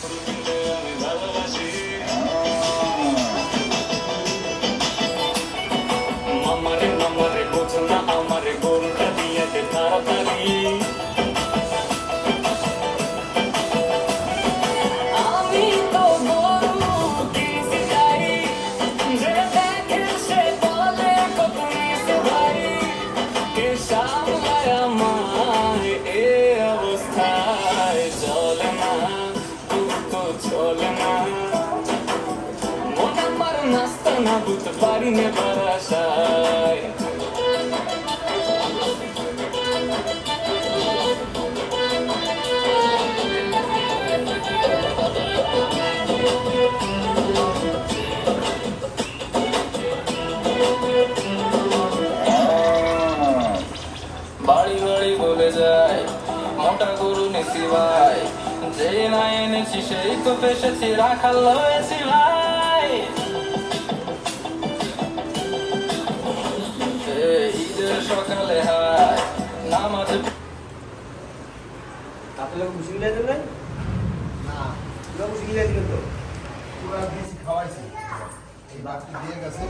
네. না মন আমার নাস্তা না বুঝতে পারি না বারাসায় বাড়ি বাড়ি বলে যায় মোটা গরু নেছি ভাই যে না এনেছি সেই তো পেশেছি রাখাল হয়েছি ভাই এই ঈদের সকালে হায় নামাজ আপনারা খুশি মিলাই দেবেন না পুরো খুশি তো পুরা খাওয়াইছি বাকি দিয়ে গেছে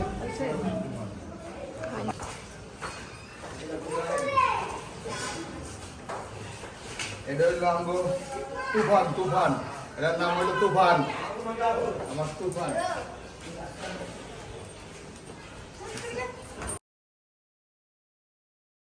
Edel langgo Tuhan Tuhan Ada nama itu Tuhan. Nama Tuhan.